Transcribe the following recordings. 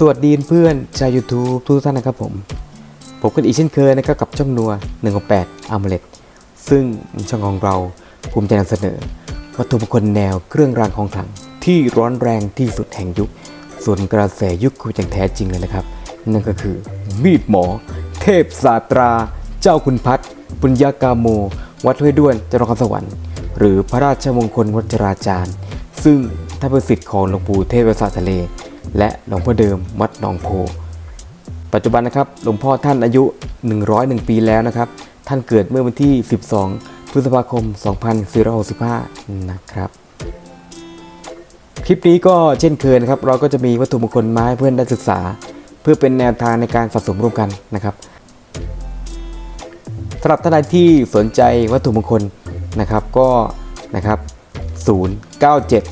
สวัสดีเพื่อนชาว YouTube ทุกท่านนะครับผม ผมกันอีกเช่นเคยนะครับกับช่องนัว168 a m u l e t ซึ่งช่องของเราภูมิใจนำเสนอ วัตถุมงคลแนวเครื่องรางของขลัง ที่ร้อนแรงที่สุดแห่งยุค ส่วนกระแสยุคคืออย่างแท้จริงเลยนะครับ นั่นก็คือมีดหมอ เทพศาตรา เจ้าคุณพัฒน์ปุญญากาโม วัดห้วยด้วนจังหวัดนครสวรรค์หรือพระราชมงคลวัจราจารย์ ซึ่งท่านเป็นศิษย์ของหลวงปู่เทพสาททะเล และหลวงพ่อเดิมวัดหนองโพ ปัจจุบันนะครับหลวงพ่อท่านอายุ 101 ปีแล้วนะครับ ท่านเกิดเมื่อวันที่ 12 พฤษภาคม 2465 นะครับคลิปนี้ก็เช่นเคยนะครับ เราก็จะมีวัตถุมงคลมาให้เพื่อนได้ศึกษา เพื่อเป็นแนวทางในการสะสมร่วมกันนะครับสำหรับท่านใดที่สนใจวัตถุมงคลนะครับก็นะครับ 097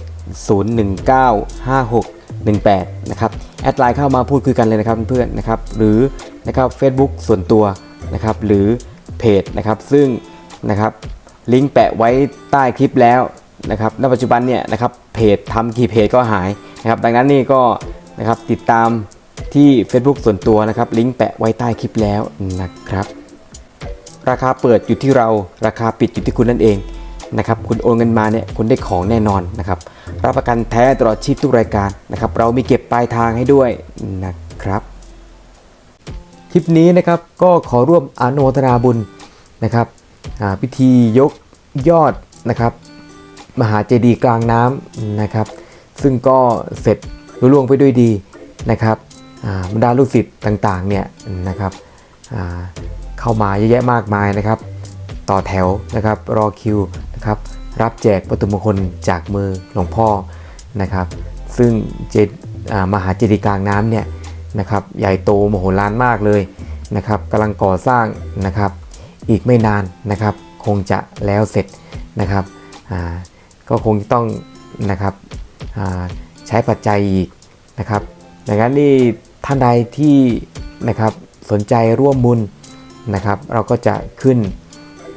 019 18นะครับแอดไลน์เข้ามาพูดคุยกันเลยนะครับเพื่อนๆนะครับหรือนะครับ Facebook ส่วนตัวนะครับหรือเพจนะครับซึ่งนะครับลิงก์แปะไว้ใต้คลิปแล้วนะครับณปัจจุบันเนี่ยนะครับเพจทำกี่เพจก็หายนะครับดังนั้นนี่ก็นะครับติดตามที่ Facebook ส่วนตัวนะครับลิงก์แปะไว้ใต้คลิปแล้วนะครับราคาเปิดอยู่ที่เราราคาปิดอยู่ที่คุณนั่นเองนะครับคุณโอนเงินมาเนี่ยคุณได้ของแน่นอนนะครับ รับประกันแท้ตลอดชีพทุกรายการนะครับ เรามีเก็บปลายทางให้ด้วยนะครับ คลิปนี้นะครับก็ขอร่วมอนุโมทนาบุญนะครับพิธียกยอดนะครับ มหาเจดีย์กลางน้ำนะครับ ซึ่งก็เสร็จรุ่ล่วงไปด้วยดีนะครับบรรดาลูกศิษย์ต่างๆเนี่ยนะครับเข้ามาเยอะแยะมากมายนะครับ ต่อแถวนะครับรอคิวนะครับ รับแจกวัตถุมงคลจากมือหลวงพ่อนะครับ ซึ่งเจมหาเจดีย์กลางน้ำเนี่ยนะครับใหญ่โตมโหฬารมากเลยนะครับกำลังก่อสร้างนะครับ อีกไม่นานนะครับ คงจะแล้วเสร็จนะครับก็คงต้องนะครับใช้ปัจจัยอีกนะครับดังนั้นนี่ท่านใดที่นะครับสนใจร่วมบุญนะครับ เราก็จะขึ้น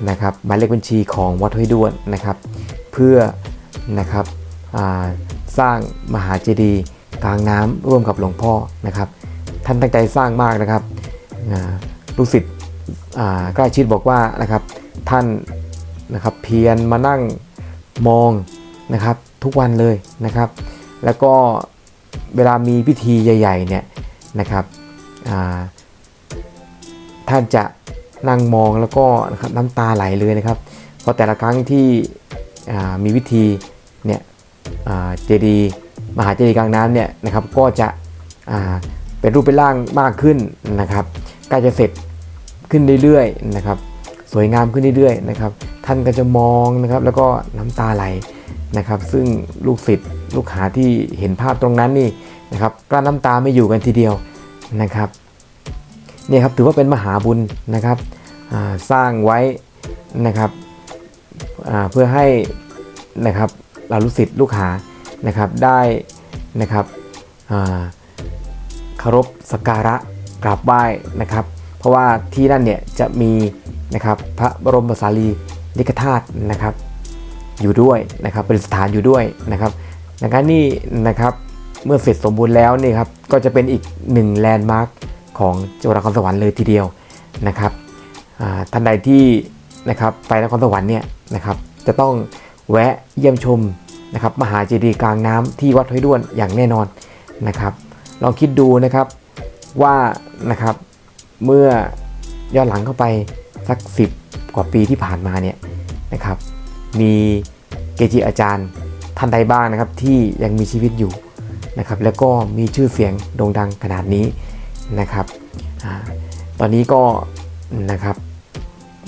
นะครับหมายเลขบัญชีของวัดห้วยด้วนนะครับ พื่อนะครับสร้างมหาเจดีย์กลางน้ำร่วมกับหลวงพ่อนะครับ ท่านตั้งใจสร้างมากนะครับลูกศิษย์ใกล้ชิดบอกว่านะครับท่านนะครับเพียรมานั่งมองนะครับทุกวันเลยนะครับ แล้วก็เวลามีพิธีใหญ่ๆเนี่ยนะครับท่านจะนั่งมองแล้วก็นะครับน้ำตาไหลเลยนะครับพราะแต่ละครั้งที่ มีวิธีเนี่ยเจดีย์มหาเจดีย์กลางน้ำเนี่ยนะครับก็จะเป็นรูปเป็นร่างมากขึ้นนะครับใกล้จะเสร็จขึ้นเรื่อยๆนะครับ สวยงามขึ้นเรื่อยๆนะครับ ท่านก็จะมองนะครับแล้วก็น้ำตาไหลนะครับ ซึ่งลูกศิษย์ลูกหาที่เห็นภาพตรงนั้นนี่นะครับกลั้นน้ำตาไม่อยู่กันทีเดียวนะครับเนี่ยครับถือว่าเป็นมหาบุญนะครับสร้างไว้นะครับ เพื่อให้นะครับเราลูกศิษย์ลูกหานะครับได้นะครับเคารพสักการะกราบไหว้นะครับ เพราะว่าที่นั่นเนี่ยจะมีนะครับพระบรมสารีริกธาตุนะครับอยู่ด้วยนะครับเป็นสถานอยู่ด้วยนะครับดังนั้นนี่นะครับเมื่อเสร็จสมบูรณ์แล้วนี่ครับก็จะเป็นอีกหนึ่งแลนด์มาร์คของจังหวัดนครสวรรค์เลยทีเดียวนะครับท่านใดที่ นะครับไปนครสวรรค์เนี่ยนะครับจะต้องแวะเยี่ยมชมนะครับมหาเจดีย์กลางน้ำที่วัดห้วยด้วนอย่างแน่นอนนะครับ ลองคิดดูนะครับว่านะครับเมื่อย้อนหลังเข้าไปสัก 10 กว่าปีที่ผ่านมาเนี่ยนะครับ มีเกจิอาจารย์ท่านใดบ้างนะครับที่ยังมีชีวิตอยู่นะครับ แล้วก็มีชื่อเสียงโด่งดังขนาดนี้นะครับอตอนนี้ก็นะครับ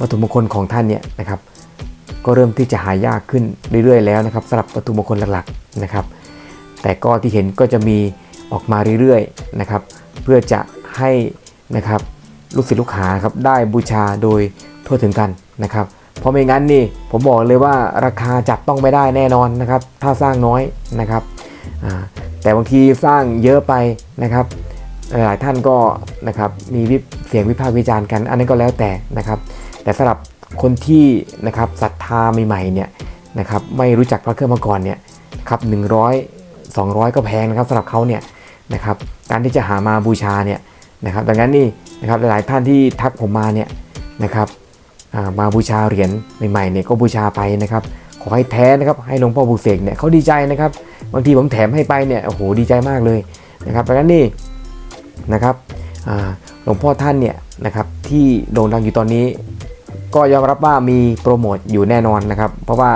วัตถุมงคลของท่านเนี่ยนะครับ ก็เริ่มที่จะหายากขึ้นเรื่อยๆ แล้วนะครับสำหรับวัตถุมงคลหลักๆนะครับ แต่ก็ที่เห็นก็จะมีออกมาเรื่อยๆนะครับ เพื่อจะให้นะครับลูกศิษย์ลูกหาครับได้บูชาโดยทั่วถึงกันนะครับ เพราะไม่งั้นนี่ผมบอกเลยว่าราคาจับต้องไม่ได้แน่นอนนะครับ ถ้าสร้างน้อยนะครับแต่บางทีสร้างเยอะไปนะครับหลายท่านก็นะครับมีเสียงวิพากษ์วิจารณ์กัน อันนั้นก็แล้วแต่นะครับ แต่สำหรับคนที่นะครับศรัทธาใหม่ๆเนี่ยนะครับไม่รู้จักพระเครื่องมาก่อนเนี่ยครับหนึ่งร้อยสองร้อยก็แพงนะครับสำหรับเขาเนี่ยนะครับการที่จะหามาบูชาเนี่ยนะครับดังนั้นนี่นะครับหลายๆท่านที่ทักผมมาเนี่ยนะครับมาบูชาเหรียญใหม่ๆเนี่ยก็บูชาไปนะครับขอให้แท้นะครับให้หลวงพ่อบุเสกเนี่ยเขาดีใจนะครับบางทีผมแถมให้ไปเนี่ยโอ้โหดีใจมากเลยนะครับดังนั้นนี่นะครับหลวงพ่อท่านเนี่ยนะครับที่โด่งดังอยู่ตอนนี้ ก็ยอมรับว่ามีโปรโมทอยู่แน่นอนนะครับ เพราะว่า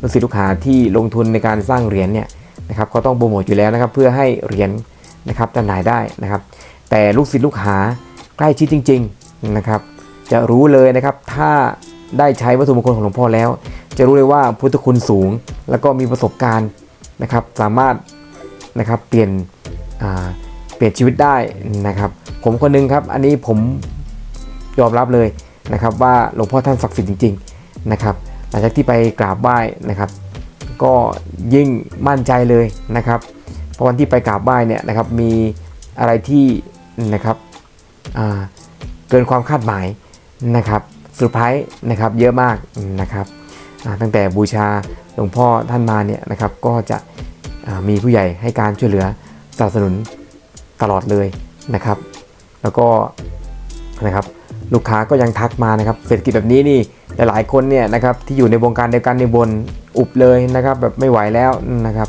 ลูกศิษย์ลูกหาที่ลงทุนในการสร้างเหรียญเนี่ยนะครับก็ต้องโปรโมทอยู่แล้วนะครับ เพื่อให้เหรียญนะครับจำหน่ายได้นะครับ แต่ลูกศิษย์ลูกหาใกล้ชิดจริง ๆนะครับ จะรู้เลยนะครับถ้าได้ใช้วัตถุมงคลของหลวงพ่อแล้ว จะรู้เลยว่าพุทธคุณสูง แล้วก็มีประสบการณ์นะครับ สามารถนะครับเปลี่ยนเปลี่ยนชีวิตได้นะครับ ผมคนหนึงครับ อันนี้ผมยอมรับเลย นะครับว่าหลวงพ่อท่านศักดิ์สิทธิ์จริงๆนะครับหลังจากที่ไปกราบไหว้นะครับ ก็ยิ่งมั่นใจเลยนะครับเพราะวันที่ไปกราบไหว้เนี่ยนะครับมีอะไรที่นะครับเกินความคาดหมายนะครับเซอร์ไพรส์นะครับเยอะมากนะครับตั้งแต่บูชาหลวงพ่อท่านมาเนี่ยนะครับก็จะมีผู้ใหญ่ให้การช่วยเหลือสนับสนุนตลอดเลยนะครับ แล้วก็นะครับ ลูกค้าก็ยังทักมานะครับเศรษฐกิจแบบนี้นี่หลายๆคนเนี่ยนะครับที่อยู่ในวงการเดียวกันในบนอุบเลยนะครับแบบไม่ไหวแล้วนะครับ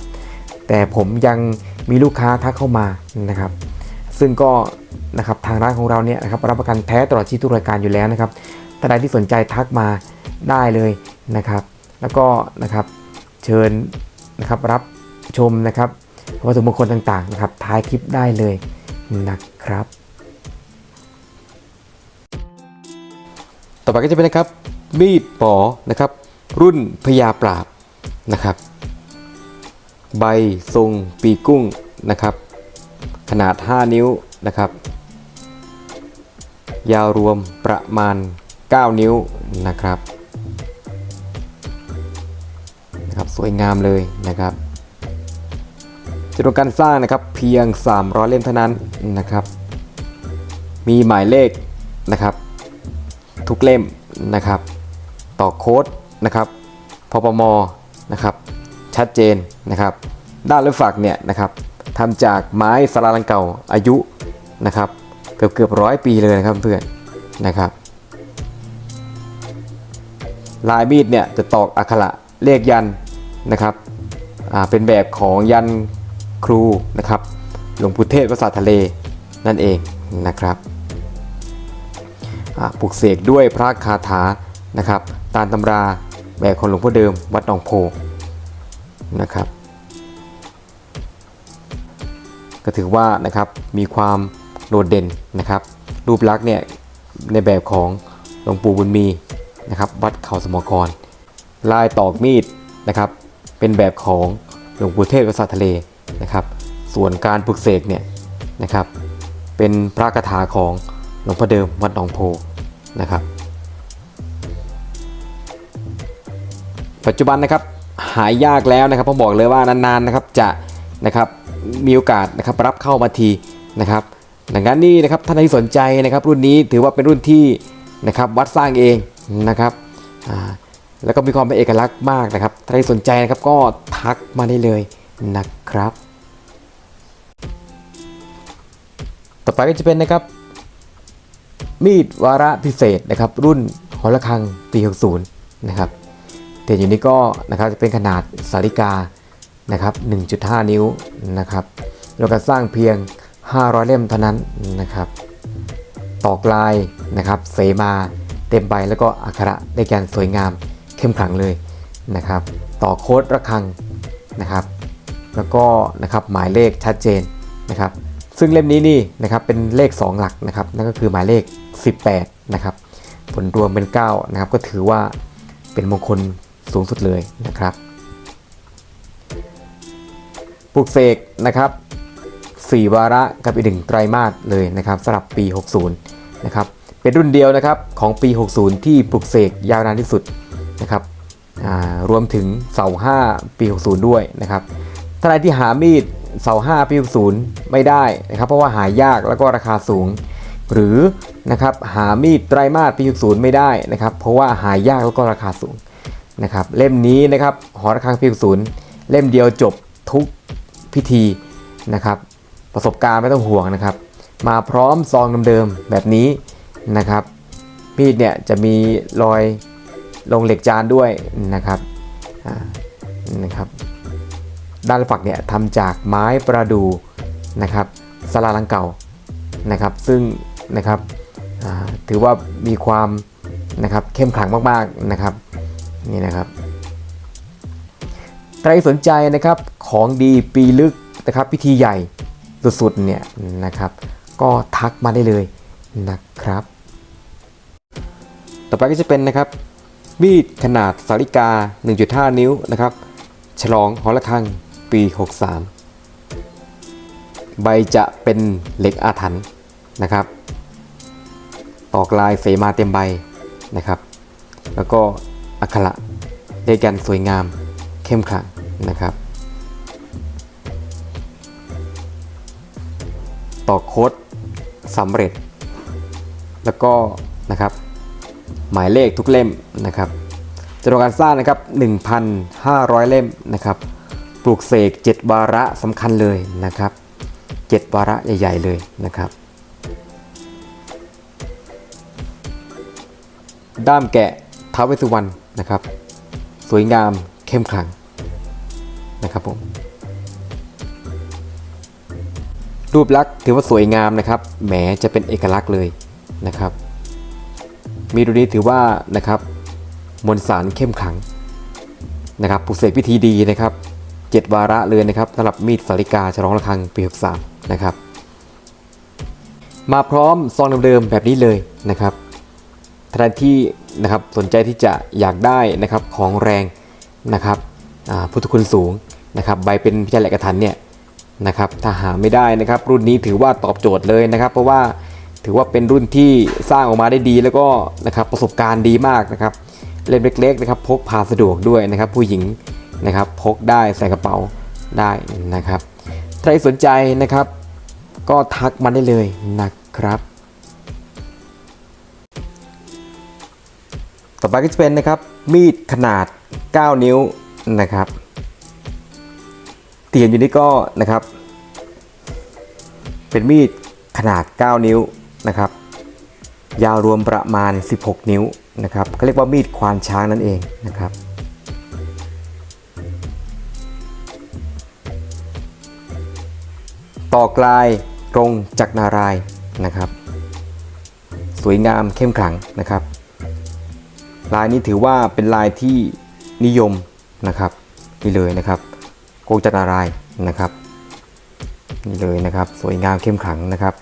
แต่ผมยังมีลูกค้าทักเข้ามานะครับ ซึ่งก็นะครับทางร้านของเราเนี่ยนะครับรับประกันแท้ตลอดชีพทุกรายการอยู่แล้วนะครับท่านใดที่สนใจทักมาได้เลยนะครับ แล้วก็นะครับเชิญนะครับรับชมนะครับวัตถุมงคลต่างๆนะครับท้ายคลิปได้เลยนะครับ ต่อไปก็จะเป็นนะครับมีดปอนะครับ รุ่นพญาปราบนะครับ ใบทรงปีกุ้งนะครับ ขนาด 5 นิ้วนะครับ ยาวรวมประมาณ 9 นิ้วนะครับนะครับสวยงามเลยนะครับจำนวนการสร้างนะครับเพียง 300 เล่มเท่านั้นนะครับ มีหมายเลขนะครับ ทุกเล่มนะครับ ต่อโค้ดนะครับพปมนะครับ ชัดเจนนะครับ ด้านเลือฝักเนี่ยนะครับทำจากไม้สลาลังเก่าอายุนะครับ เกือบเกือบร้อยปีเลยนะครับเพื่อนนะครับ ลายมีดเนี่ยจะตอกอักขระเลขยันนะครับเป็นแบบของยันครูนะครับ หลวงปู่เทศภาษาทะเลนั่นเองนะครับ ปลุกเสกด้วยพระคาถานะครับ ตามตำราแบบของหลวงพ่อเดิมวัดหนองโพนะครับก็ถือว่านะครับมีความโดดเด่นนะครับ รูปลักษณ์เนี่ยในแบบของหลวงปู่บุญมีนะครับวัดเขาสมกร ลายตอกมีดนะครับ เป็นแบบของหลวงปู่เทศวัดสาทะเลนะครับ ส่วนการปลุกเสกเนี่ยนะครับ เป็นพระคาถาของ หลวงพ่อเดิมวัดหนองโพนะครับ ปัจจุบันนะครับหายยากแล้วนะครับผมบอกเลยว่านานๆนะครับจะนะครับมีโอกาสนะครับรับเข้ามาทีนะครับดังนั้นนี่นะครับท่านที่สนใจนะครับ รุ่นนี้ถือว่าเป็นรุ่นที่นะครับวัดสร้างเองนะครับแล้วก็มีความเป็นเอกลักษณ์มากนะครับท่านที่สนใจนะครับก็ทักมาได้เลยนะครับ ต่อไปก็จะเป็นนะครับ มีดวาระพิเศษนะครับ รุ่นหอระฆังปี60นะครับแต่อยู่นี้ก็นะครับจะเป็นขนาดสาริกานะครับ 1.5 นิ้วนะครับแล้วก็สร้างเพียง 500 เล่มเท่านั้นนะครับตอกลายนะครับเสมาเต็มใบแล้วก็อักขระในการสวยงามเข้มขลังเลยนะครับ ต่อโค้ดระฆังนะครับ แล้วก็นะครับหมายเลขชัดเจนนะครับ ซึ่งเล่มนี้นี่นะครับเป็นเลข 2 หลักนะครับนั่นก็คือหมายเลข 18 นะครับผลรวมเป็น 9 นะครับ ก็ถือว่าเป็นมงคลสูงสุดเลยนะครับปลุกเสกนะครับ 4 วาระกับอีกหนึ่งไตรมาสเลยนะครับสำหรับปี 60 นะครับเป็นรุ่นเดียวนะครับของปี 60 ที่ปลุกเสกยาวนานที่สุดนะครับรวมถึงเสา 5 ปี 60 ด้วยนะครับท่านใดที่หามีด เสา5ปี60ไม่ได้นะครับเพราะว่าหายากแล้วก็ราคาสูง หรือนะครับหามีดไตรมาสปี60ไม่ได้นะครับเพราะว่าหายากแล้วก็ราคาสูงนะครับเล่มนี้นะครับหอระฆังปี60เล่มเดียวจบทุกพิธีนะครับประสบการณ์ไม่ต้องห่วงนะครับ มาพร้อมซองเดิมๆแบบนี้นะครับมีดเนี่ยจะมีรอยลงเหล็กจานด้วยนะครับนะครับ ด้านฝักเนี่ยทำจากไม้ประดู่นะครับสลาลังเก่านะครับ ซึ่งนะครับถือว่ามีความนะครับเข้มขลังมากๆนะครับนี่นะครับใครสนใจนะครับของดีปีลึกนะครับพิธีใหญ่สุดๆเนี่ยนะครับ ก็ทักมาได้เลยนะครับ ต่อไปก็จะเป็นนะครับมีดขนาดสาริกา 1.5 นิ้วนะครับ ฉลองหอระฆัง ปี 63 ใบจะเป็นเหล็กอาถรรพ์นะครับ ตอกลายเสมาเต็มใบนะครับ แล้วก็อักขระเลขยันสวยงามเข้มขลังนะครับ ตอกโค้ดสำเร็จ แล้วก็นะครับหมายเลขทุกเล่มนะครับจำนวนการสร้างนะครับ 1,500 เล่มนะครับ ปลูกเสก7วาระสำคัญเลยนะครับ 7 วาระใหญ่ ๆ เลยนะครับ ด้ามแกะท้าวเวสสุวรรณนะครับ สวยงามเข้มขลังนะครับผมรูปลักษณ์ถือว่าสวยงามนะครับแหมจะเป็นเอกลักษณ์เลยนะครับ มีดูนี้ถือว่านะครับมวลสารเข้มขลังนะครับปลุกเสกพิธีดีนะครับ เจ็ดวาระเลยนะครับสำหรับมีดสาริกาฉลองระฆังปี 63 นะครับ มาพร้อมซองเดิมๆแบบนี้เลยนะครับท่านที่นะครับสนใจที่จะอยากได้นะครับของแรงนะครับพุทธคุณสูงนะครับใบเป็นพิจารณากระถันเนี่ยนะครับถ้าหาไม่ได้นะครับ รุ่นนี้ถือว่าตอบโจทย์เลยนะครับ เพราะว่าถือว่าเป็นรุ่นที่สร้างออกมาได้ดีแล้วก็นะครับประสบการณ์ดีมากนะครับเล่มเล็กๆนะครับพกพาสะดวกด้วยนะครับ ผู้หญิง นะครับพกได้ใส่กระเป๋าได้นะครับใครสนใจนะครับ ก็ทักมาได้เลยนะครับ ต่อไปก็จะเป็นนะครับมีดขนาด 9 นิ้วนะครับที่เห็นอยู่นี้ก็นะครับ เป็นมีดขนาด 9 นิ้วนะครับ ยาวรวมประมาณ 16 นิ้วนะครับเขาเรียกว่ามีดควานช้างนั่นเองนะครับ ต่อกลายตรงจักรนารายนะครับ สวยงามเข้มขลังนะครับ ลายนี้ถือว่าเป็นลายที่นิยมนะครับนี่เลยนะครับโกงจักรนารายนะครับนี่เลยนะครับสวยงามเข้มขลังนะครับ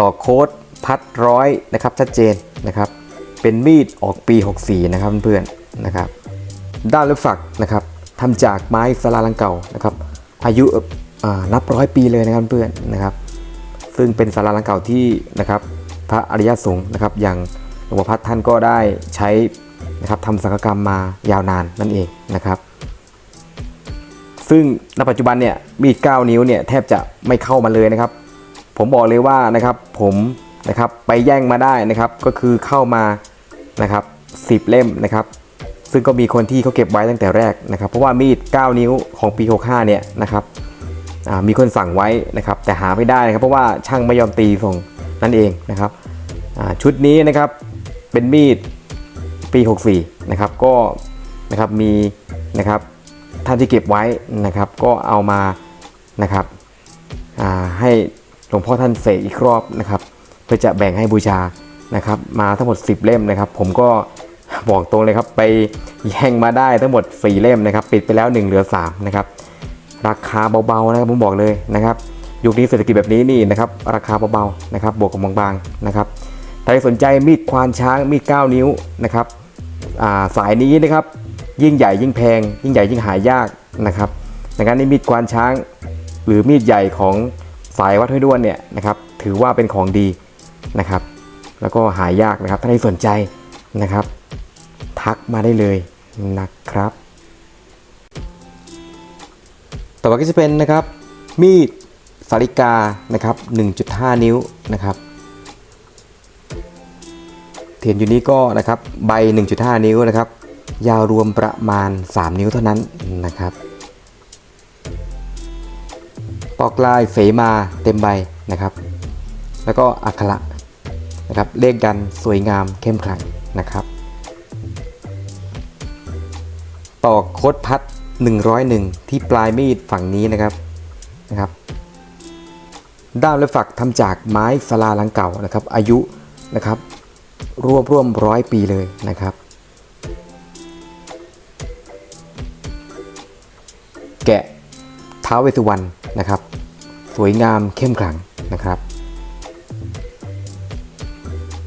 ต่อโค้ดพัดร้อยนะครับชัดเจนนะครับ เป็นมีดออกปี 64 นะครับเพื่อนๆนะครับ ด้านลูกฝักนะครับ ทำจากไม้สลาลังเก่านะครับ อายุนับร้อยปีเลยนะครับเพื่อนนะครับ ซึ่งเป็นสาราลังเก่าที่นะครับ พระอริยสงฆ์นะครับ อย่างหลวงพ่อพัดท่านก็ได้ใช้นะครับทำสังฆกรรมมายาวนานนั่นเองนะครับ ซึ่งณปัจจุบันเนี่ยมีด9นิ้วเนี่ยแทบจะไม่เข้ามาเลยนะครับ ผมบอกเลยว่านะครับผมนะครับไปแย่งมาได้นะครับก็คือเข้ามานะครับ10 เล่มนะครับ ซึ่งก็มีคนที่เขาเก็บไว้ตั้งแต่แรกนะครับ เพราะว่ามีด 9 นิ้วของปี 65 เนี่ยนะครับมีคนสั่งไว้นะครับ แต่หาไม่ได้นะครับ เพราะว่าช่างไม่ยอมตีส่งนั่นเองนะครับชุดนี้นะครับเป็นมีดปี 64 นะครับ ก็นะครับมีนะครับท่านที่เก็บไว้นะครับ ก็เอามานะครับให้หลวงพ่อท่านเสกอีกรอบนะครับ เพื่อจะแบ่งให้บูชานะครับ มาทั้งหมด 10 เล่มนะครับ ผมก็ บอกตรงเลยครับ ไปแย่งมาได้ทั้งหมด 4 เล่มนะครับ ปิดไปแล้ว 1 เหลือ 3 นะครับ ราคาเบาๆนะครับผมบอกเลยนะครับ ยุคนี้เศรษฐกิจแบบนี้นี่นะครับ ราคาเบาๆนะครับ บวกกับบางๆนะครับใครสนใจมีดควานช้างมีด 9 นิ้วนะครับาสายนี้นะครับ ยิ่งใหญ่ยิ่งแพง ยิ่งใหญ่ยิ่งหายากนะครับดังนั้นนี่มีดควานช้างหรือมีดใหญ่ของสายวัดห้วยด้วนเนี่ยนะครับ ถือว่าเป็นของดีนะครับ แล้วก็หายากนะครับถ้าใครสนใจนะครับ ทักมาได้เลยนะครับ ต่อไปก็จะเป็นนะครับมีดสาริกานะครับ 1.5 นิ้วนะครับเทียนอยู่นี้ก็นะครับใบ 1.5 นิ้วนะครับ ยาวรวมประมาณ 3 นิ้วเท่านั้นนะครับ ปอกลายเสมาเต็มใบนะครับ แล้วก็อักขระนะครับเลขยันสวยงามเข้มขลังนะครับ ต่อโคดพัด 101 ที่ปลายมีดฝั่งนี้นะครับนะครับ ด้ามและฝักทำจากไม้สลาลังเก่านะครับ อายุนะครับร่วมร่วมร้อยปีเลยนะครับ แกะท้าเวสุวรรณนะครับ สวยงามเข้มขลังนะครับ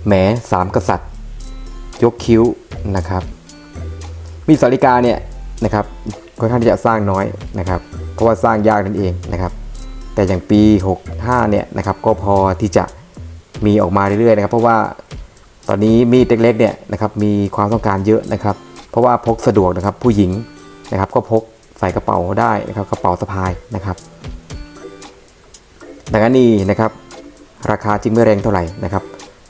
แหมสามกษัตริย์ ยกคิ้วนะครับ มีสาริกาเนี่ยนะครับค่อนข้างที่จะสร้างน้อยนะครับ เพราะว่าสร้างยากนั่นเองนะครับ แต่อย่างปี 65เนี่ยนะครับก็พอที่จะมีออกมาเรื่อยๆนะครับ เพราะว่าตอนนี้มีดเล็กๆเนี่ยนะครับมีความต้องการเยอะนะครับ เพราะว่าพกสะดวกนะครับผู้หญิงนะครับก็พกใส่กระเป๋าได้นะครับกระเป๋าสะพายนะครับดังนั้นนี่นะครับราคาจึงไม่แรงเท่าไหร่นะครับ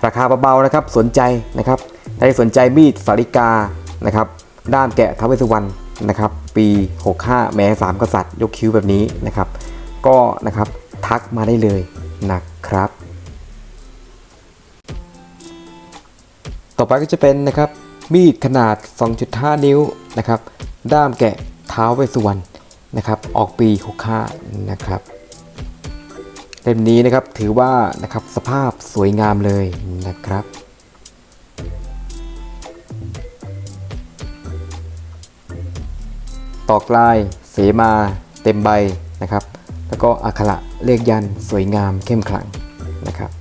ราคาเบาๆนะครับสนใจนะครับใครสนใจมีดสาริกานะครับ ด้ามแกะท้าวเวสสุวรรณนะครับปี 65 แม้สามกษัตริย์ ยกคิ้วแบบนี้นะครับ ก็นะครับทักมาได้เลยนะครับ ต่อไปก็จะเป็นนะครับมีดขนาด 2.5 นิ้วนะครับด้ามแกะเท้าวเวสสุวรรณนะครับออกปี 65 นะครับเล่มนี้นะครับถือว่านะครับสภาพสวยงามเลยนะครับ ตอกลาย เสมาเต็มใบนะครับ แล้วก็อักขระเลขยันสวยงามเข้มขลังนะครับ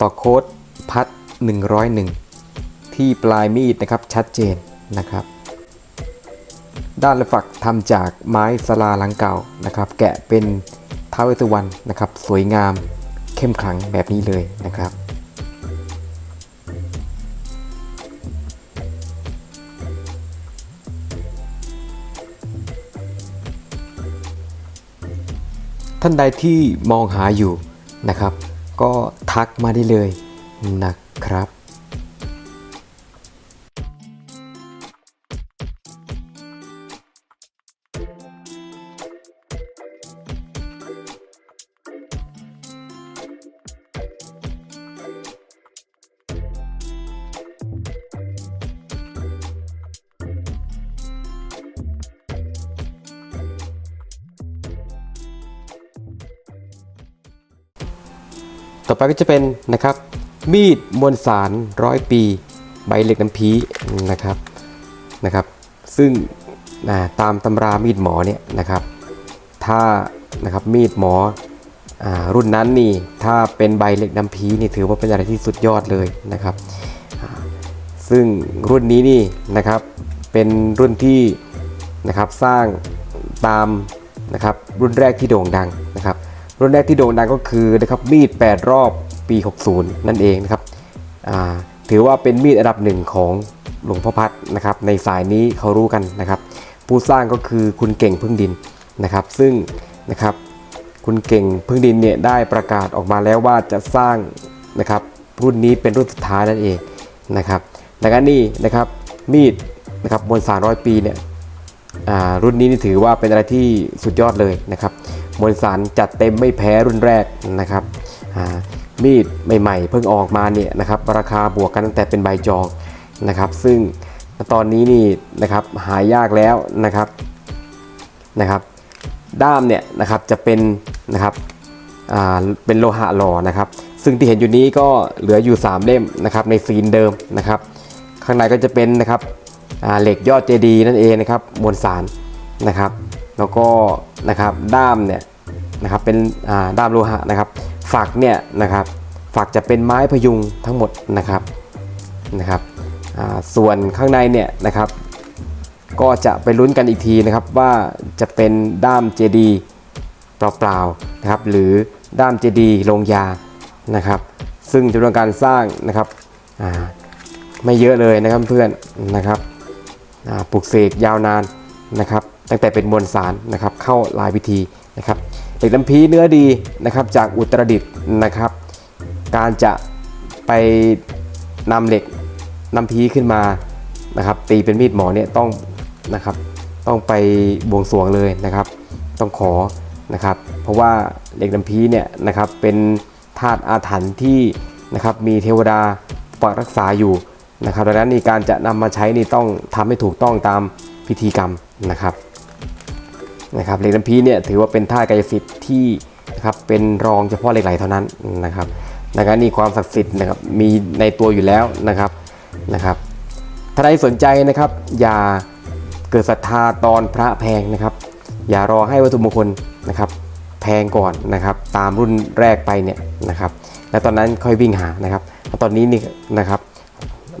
ต่อโค้ดพัด 101 ที่ปลายมีดนะครับชัดเจนนะครับ ด้านละฝักทำจากไม้สลาหลังเก่านะครับ แกะเป็นท้าวเวสสุวรรณนะครับ สวยงาม เข้มขลังแบบนี้เลยนะครับ ท่านใดที่มองหาอยู่นะครับ ก็ทักมาได้เลยนะครับ อไปก็จะเป็นนะครับมีดมวลสารร้อยปี ใบเหล็กน้ำพีนะครับนะครับ ซึ่งอ่าตามตำรามีดหมอเนี่ยนะครับ ถ้านะครับมีดหมออารุ่นนั้นนี่ถ้าเป็นใบเหล็กน้ำพีนี่ถือว่าเป็นอะไรที่สุดยอดเลยนะครับ ซึ่งรุ่นนี้นี่นะครับเป็นรุ่นที่นะครับสร้างตามนะครับรุ่นแรกที่โด่งดัง รุ่นแรกที่โด่งดังก็คือนะครับมีด 8 รอบปี 60 นั่นเองนะครับถือว่าเป็นมีดอันดับหนึ่งของหลวงพ่อพัดนะครับในสายนี้เขารู้กันนะครับ ผู้สร้างก็คือคุณเก่งพึ่งดินนะครับ ซึ่งนะครับคุณเก่งพึ่งดินเนี่ยได้ประกาศออกมาแล้วว่าจะสร้างนะครับรุ่นนี้เป็นรุ่นสุดท้ายนั่นเองนะครับดังนั้นนี่นะครับมีดนะครับมวลสารร้อยปีเนี่ย รุ่นนี้นี่ถือว่าเป็นอะไรที่สุดยอดเลยนะครับ มวลสารจัดเต็มไม่แพ้รุ่นแรกนะครับมีดใหม่ๆ เพิ่งออกมาเนี่ยนะครับราคาบวกกันตั้งแต่เป็นใบจองนะครับ ซึ่งตอนนี้นี่นะครับหายากแล้วนะครับนะครับ ด้ามเนี่ยนะครับจะเป็นนะครับอ่าเป็นโลหะหล่อนะครับ ซึ่งที่เห็นอยู่นี้ก็เหลืออยู่ 3 เล่มนะครับในซีนเดิมนะครับ ข้างในก็จะเป็นนะครับ เหล็กยอดเจดีนั่นเองนะครับมวลสารนะครับ แล้วก็นะครับด้ามเนี่ยนะครับเป็นด้ามโลหะนะครับ ฝักเนี่ยนะครับฝักจะเป็นไม้พยุงทั้งหมดนะครับนะครับส่วนข้างในเนี่ยนะครับก็จะไปลุ้นกันอีกทีนะครับว่าจะเป็นด้ามเจดีเปล่าๆนะครับหรือด้ามเจดีลงยานะครับ ซึ่งจำนวนการสร้างนะครับไม่เยอะเลยนะครับเพื่อนนะครับ ปลูกเสกยาวนานนะครับ ตั้งแต่เป็นมวลสารนะครับเข้าลายพิธีนะครับเหล็กน้ำพีเนื้อดีนะครับจากอุตรดิตถ์นะครับ การจะไปนำเหล็กน้ำพีขึ้นมานะครับตีเป็นมีดหมอเนี่ยต้องนะครับต้องไปบวงสรวงเลยนะครับ ต้องขอนะครับ เพราะว่าเหล็กน้ำพีเนี่ยนะครับเป็นธาตุอาถรรพ์ที่นะครับมีเทวดาปกปักรักษาอยู่ นะครับดังนั้นในการจะนำมาใช้นี่ต้องทำให้ถูกต้องตามพิธีกรรมนะครับนะครับเหล็กน้ำพีเนี่ยถือว่าเป็นธากายสิทธิ์ที่นะครับเป็นรองเฉพาะเหล็กไหลเท่านั้นนะครับดังนั้นนี่ความศักดิ์สิทธิ์นะครับมีในตัวอยู่แล้วนะครับนะครับถ้าใครสนใจนะครับ อย่าเกิดศรัทธาตอนพระแพงนะครับ อย่ารอให้วัตถุมงคลนะครับแพงก่อนนะครับตามรุ่นแรกไปเนี่ยนะครับ แล้วตอนนั้นค่อยวิ่งหานะครับตอนนี้นี่นะครับ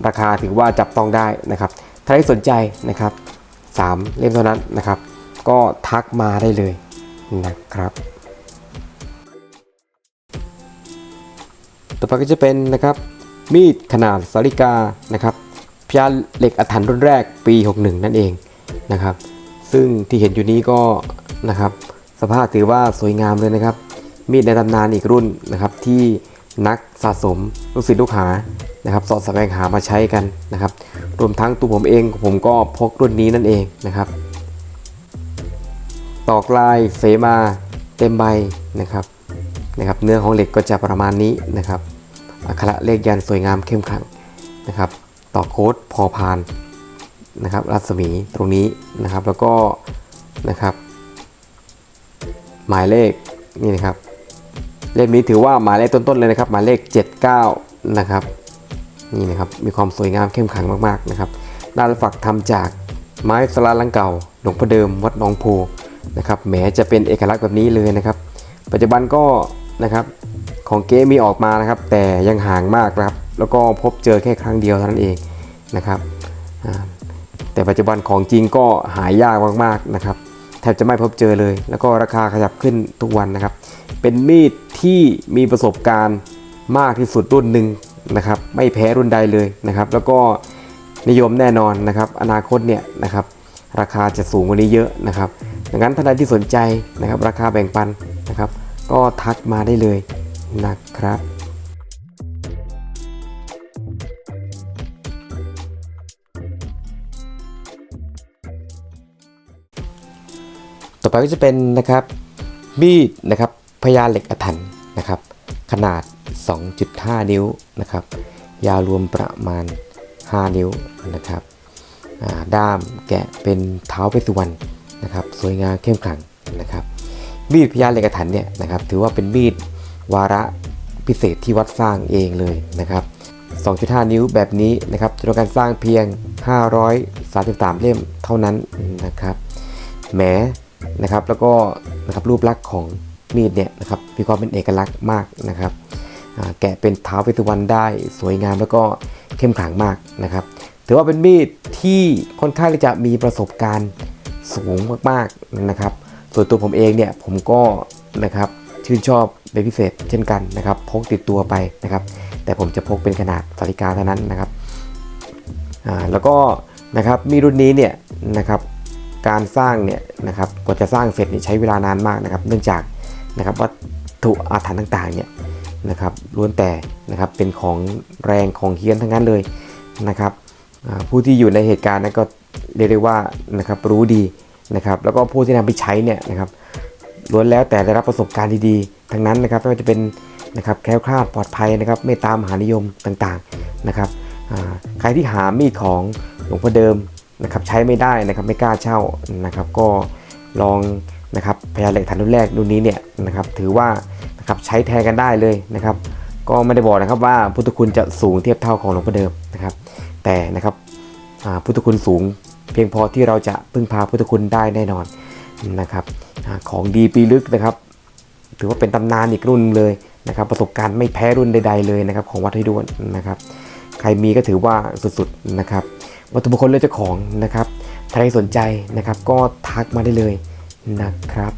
ราคาถือว่าจับต้องได้นะครับ ถ้าใครสนใจนะครับสามเล่มเท่านั้นนะครับ ก็ทักมาได้เลยนะครับ ต่อไปก็จะเป็นนะครับมีดขนาดสาริกานะครับพยานเหล็กอัฐันรุ่นแรกปี 61 นั่นเองนะครับ ซึ่งที่เห็นอยู่นี้ก็นะครับ สภาพถือว่าสวยงามเลยนะครับ มีดในตำนานอีกรุ่นนะครับที่นักสะสมลูกศิษย์ลูกหา นะครับสอดแสวงหามาใช้กันนะครับ รวมทั้งตัวผมเองผมก็พกรุ่นนี้นั่นเองนะครับ ตอกลายเสมาเต็มใบนะครับนะครับ เนื้อของเหล็กก็จะประมาณนี้นะครับอักขระเลขยันสวยงามเข้มขลังนะครับ ต่อโค้ดพอพานนะครับ รัศมีตรงนี้นะครับแล้วก็นะครับ หมายเลขนี่นะครับเลขนี้ถือว่าหมายเลขต้นๆเลยนะครับ หมายเลข 79 นะครับ นี่นะครับมีความสวยงามเข้มขลังมากๆนะครับด้านฝักทำจากไม้สลาลังเก่าหลวงพ่อเดิมวัดหนองโพนะครับแหมจะเป็นเอกลักษณ์แบบนี้เลยนะครับ ปัจจุบันก็นะครับของเก๊มีออกมานะครับ แต่ยังห่างมากนะครับ แล้วก็พบเจอแค่ครั้งเดียวเท่านั้นเองนะครับแต่ปัจจุบันของจริงก็หายากมากๆนะครับแทบจะไม่พบเจอเลย แล้วก็ราคาขยับขึ้นทุกวันนะครับ เป็นมีดที่มีประสบการณ์มากที่สุดรุ่นหนึ่ง นะครับไม่แพ้รุ่นใดเลยนะครับแล้วก็นิยมแน่นอนนะครับอนาคตเนี่ยนะครับราคาจะสูงกว่านี้เยอะนะครับดังนั้นท่านใดที่สนใจนะครับราคาแบ่งปันนะครับ ก็ทักมาได้เลยนะครับต่อไปก็จะเป็นนะครับมีดนะครับพญาเหล็กอาถรรพ์นะครับ ขนาด 2.5 นิ้วนะครับ ยาวรวมประมาณ 5 นิ้วนะครับด้ามแกะเป็นเท้าเพชรสุวรรณนะครับ สวยงามเข้มขลังนะครับมีดพญาเลกกรถันเนี่ยนะครับ ถือว่าเป็นมีดวาระพิเศษที่วัดสร้างเองเลยนะครับ 2.5 นิ้วแบบนี้นะครับจำนวนการสร้างเพียง 533 เล่มเท่านั้นนะครับแหมนะครับแล้วก็นะครับรูปลักษณ์ของมีดเนี่ยนะครับมีความเป็นเอกลักษณ์มากนะครับ แกะเป็นเท้าเพชรสุวรรณได้สวยงามแล้วก็เข้มขลังมากนะครับ ถือว่าเป็นมีดที่ค่อนข้างที่จะมีประสบการณ์สูงมากๆนะครับ ส่วนตัวผมเองเนี่ยผมก็นะครับชื่นชอบเป็นพิเศษเช่นกันนะครับพกติดตัวไปนะครับ แต่ผมจะพกเป็นขนาดสาริกาเท่านั้นนะครับอ่าแล้วก็นะครับมีรุ่นนี้เนี่ยนะครับการสร้างเนี่ยนะครับกว่าจะสร้างเสร็จเนี่ยใช้เวลานานมากนะครับ เนื่องจากนะครับวัตถุอาถรรพ์ต่างๆเนี่ย นะครับล้วนแต่นะครับเป็นของแรงของเฮี้ยนทั้งนั้นเลยนะครับผู้ที่อยู่ในเหตุการณ์นั้นก็เรียกได้ว่านะครับรู้ดีนะครับแล้วก็ผู้ที่นำไปใช้เนี่ยนะครับล้วนแล้วแต่ได้รับประสบการณ์ดีๆทั้งนั้นนะครับไม่ว่าจะเป็นนะครับแคล้วคลาดปลอดภัยนะครับเมตตามหานิยมต่างๆนะครับใครที่หามีดของหลวงพ่อเดิมนะครับใช้ไม่ได้นะครับไม่กล้าเช่านะครับก็ลองนะครับพยาเหล็กฐานรุ่นแรกรุ่นนี้เนี่ยนะครับถือว่า นะครับใช้แทนกันได้เลยนะครับ ก็ไม่ได้บอกนะครับว่าพุทธคุณจะสูงเทียบเท่าของหลวงพ่อเดิมนะครับ แต่นะครับพุทธคุณสูงเพียงพอที่เราจะพึ่งพาพุทธคุณได้แน่นอนนะครับอของดีปีลึกนะครับ ถือว่าเป็นตำนานอีกรุ่นเลยนะครับ ประสบการณ์ไม่แพ้รุ่นใด ๆเลยนะครับ ของวัดไทยด้วนนะครับ ใครมีก็ถือว่าสุดๆนะครับ วัตถุมงคลเลือกเจ้าของนะครับใครสนใจนะครับก็ทักมาได้เลยนะครับ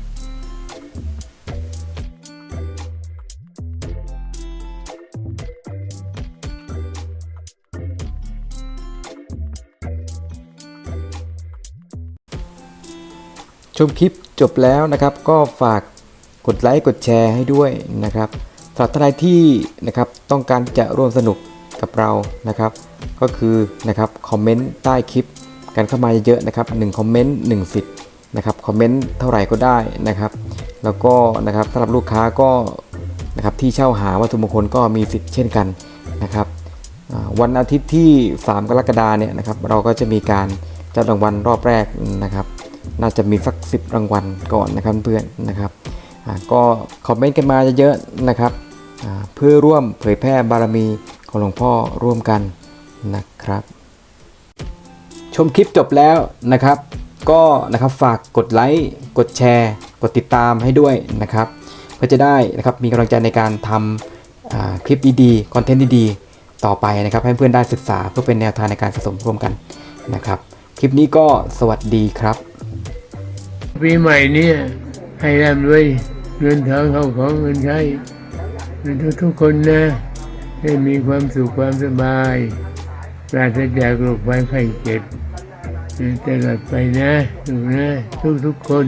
ชมคลิปจบแล้วนะครับ ก็ฝากกดไลค์กดแชร์ให้ด้วยนะครับสำหรับท่านใดที่นะครับต้องการจะร่วมสนุกกับเรานะครับ ก็คือนะครับคอมเมนต์ใต้คลิปกันเข้ามาเยอะๆนะครับ1คอมเมนต์1สิทธิ์นะครับคอมเมนต์เท่าไหร่ก็ได้นะครับ แล้วก็นะครับสำหรับลูกค้าก็นะครับที่เช่าหาวัตถุมงคลก็มีสิทธิ์เช่นกันนะครับวันอาทิตย์ที่ 3 กรกฎาเนี่ยนะครับเราก็จะมีการจับรางวัลรอบแรกนะครับ น่าจะมีสัก10รางวัลก่อนนะครับเพื่อนนะครับก็คอมเมนต์กันมาเยอะๆนะครับเพื่อร่วมเผยแพร่บารมีของหลวงพ่อร่วมกันนะครับ ชมคลิปจบแล้วนะครับ ก็นะครับฝากกดไลค์กดแชร์ กดติดตามให้ด้วยนะครับเพื่อจะได้นะครับมีกำลังใจในการทำคลิปดีๆคอนเทนต์ดีๆ ต่อไปนะครับ ให้เพื่อนได้ศึกษาเพื่อเป็นแนวทางในการสะสมร่วมกันนะครับ คลิปนี้ก็สวัสดีครับ ปีใหม่เนี่ยให้ร่ำรวยเงินทองเข้าของเงินใช้ทุกทุกคนนะให้มีความสุขความสบายปราศจากโรคภัยไข้เจ็บตลอดไปนะถูกนะทุกทุกคน